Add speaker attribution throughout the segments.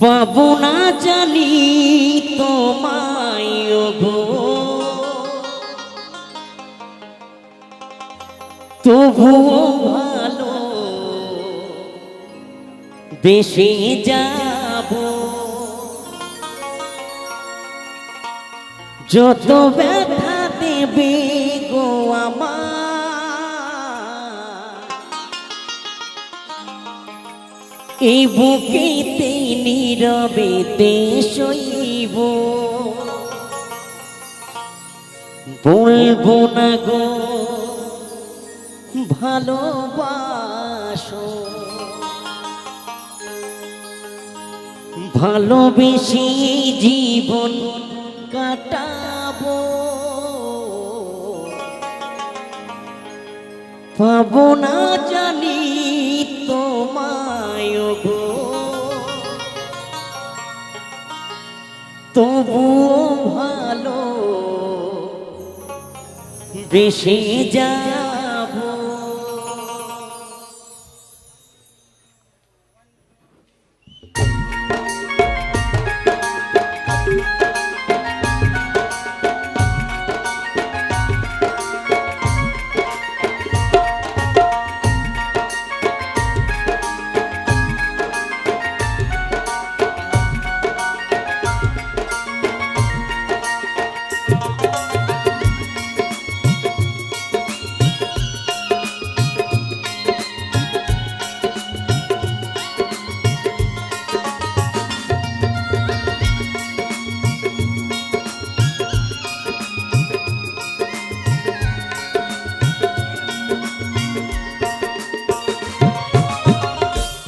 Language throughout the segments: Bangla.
Speaker 1: পাবো না জানি তোমায় গো। তবুও ভালো বেশি যাব। যত ব্যথা দেবে গো আমার, এই বুকেতে নীরবেতে শৈব। বলব না গো ভালোবাসো। ভালোবেসে জীবন কাটাবো। পাবো না জানি তবুও ভালো। বেশি যাব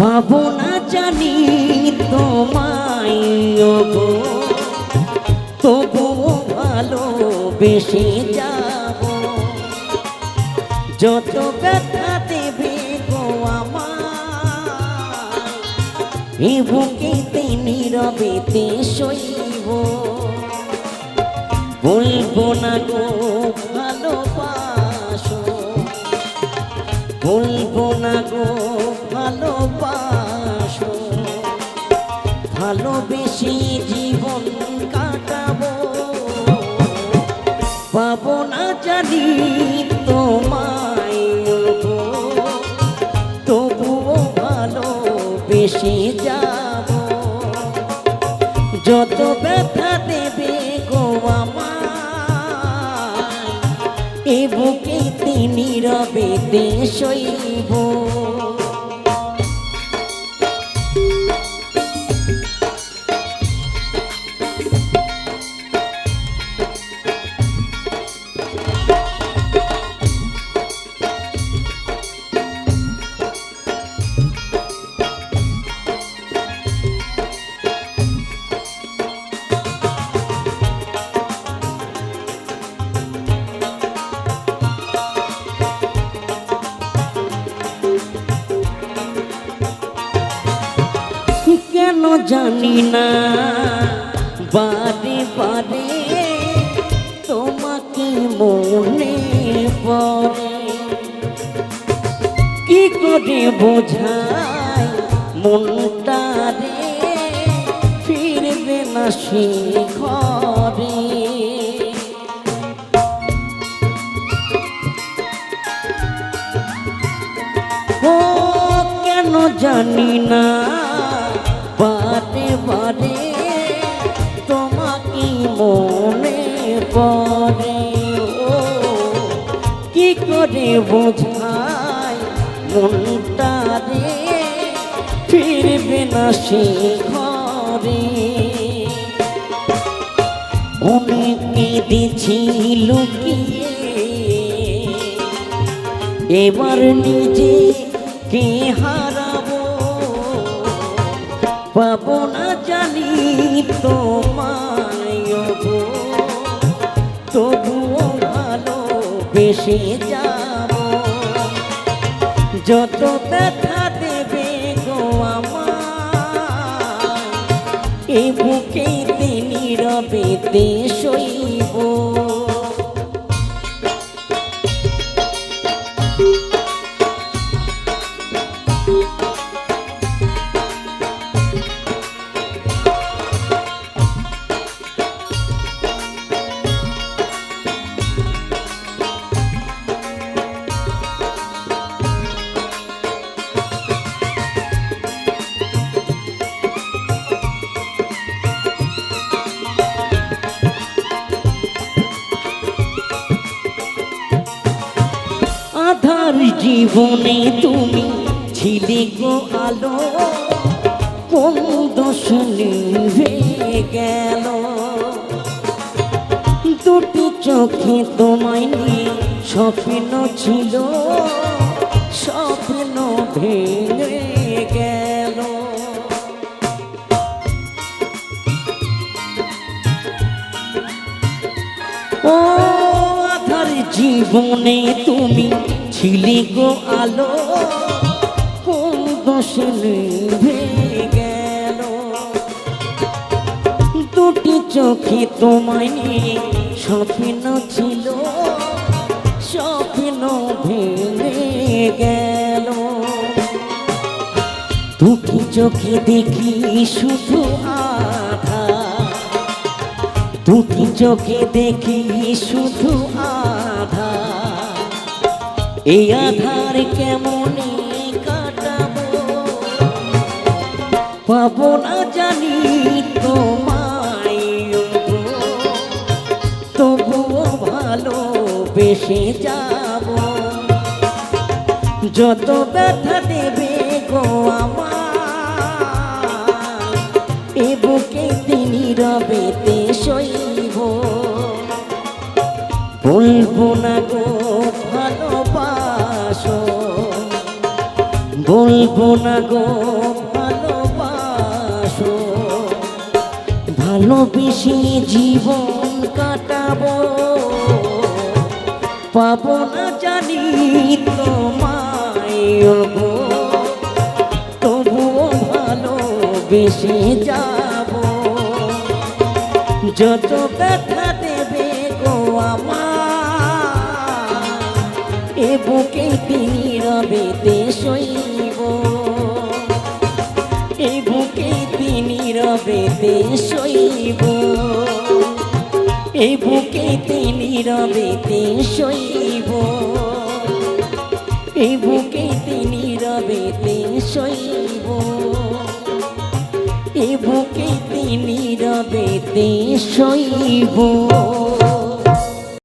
Speaker 1: পাবো না জানি তোমায় গো তবুও ভালো বেশি যাব। যত ব্যথা দেবে গো আমার এ বুকেতে নীরবেতে শৈব বলব না গো, ভালোবাসো। বলব না গো ভালোবেসে জীবন কাটাবো। পাবো না জানি তোমায় তবুও ভালো বেশি যাব। যত ব্যথা দেবে গো আমার এ বুকেতে নীরবেতে শৈব কেন জানি না বারে বারে তোমাকে মনে পড়ে। কি করে বোঝাই মনটা রে? ফিরবে না সে ঘরে। ও কেন জানি না বারে বারে তোমাকে মনে পড়ে, ও, কি করে বোঝাই মনটা রে? ফিরবে না সে ঘরে। অনেকে দিছি লুকিয়ে, এবার নিজে কে হারাবো পাবো না জানি তোমায় তবুও ভালো বেশি যাব। যত ব্যথা দেবে গো আমার, এ বুকেতে নীরবেতে শৈব জীবনে তুমি ছিলে গো আলো। কোন দোষ নিভে গেল। দুটি চোখে তোমায় নিয়ে স্বপ্ন ছিল, স্বপ্ন ভেঙে গেল। ও আধার জীবনে তুমি ছিলে গো আলো, কোন নিভে গেল? দুটি চোখে তোমায় স্বপ্ন ছিল স্বপ্ন ভেঙে গেল। দুটি চোখে দেখি শুধু আধা। দুটি চোখে দেখি শুধু আধা। এই আধার কেমনে কাটাবো? পাবো না জানি তোমায় তবুও ভালো বেশে যাব। যত ব্যথা দেবে গো আমার, এ বুকে তিনি রবেতে সইব বলব না গো বলব না গো, ভালোবাসো। ভালোবেসে জীবন কাটাবো। পাবো না জানি তোমায় গো তবুও ভালোবেসে যাব। যত ব্যথা এ বুকে তিনি রবেতে সইব এ বুকে তিনি রবেতে সইব এ বুকে তিনি রবেতে সইব এ বুকে তিনি রবেতে সইব এ বুকে তিনি রবেতে সইব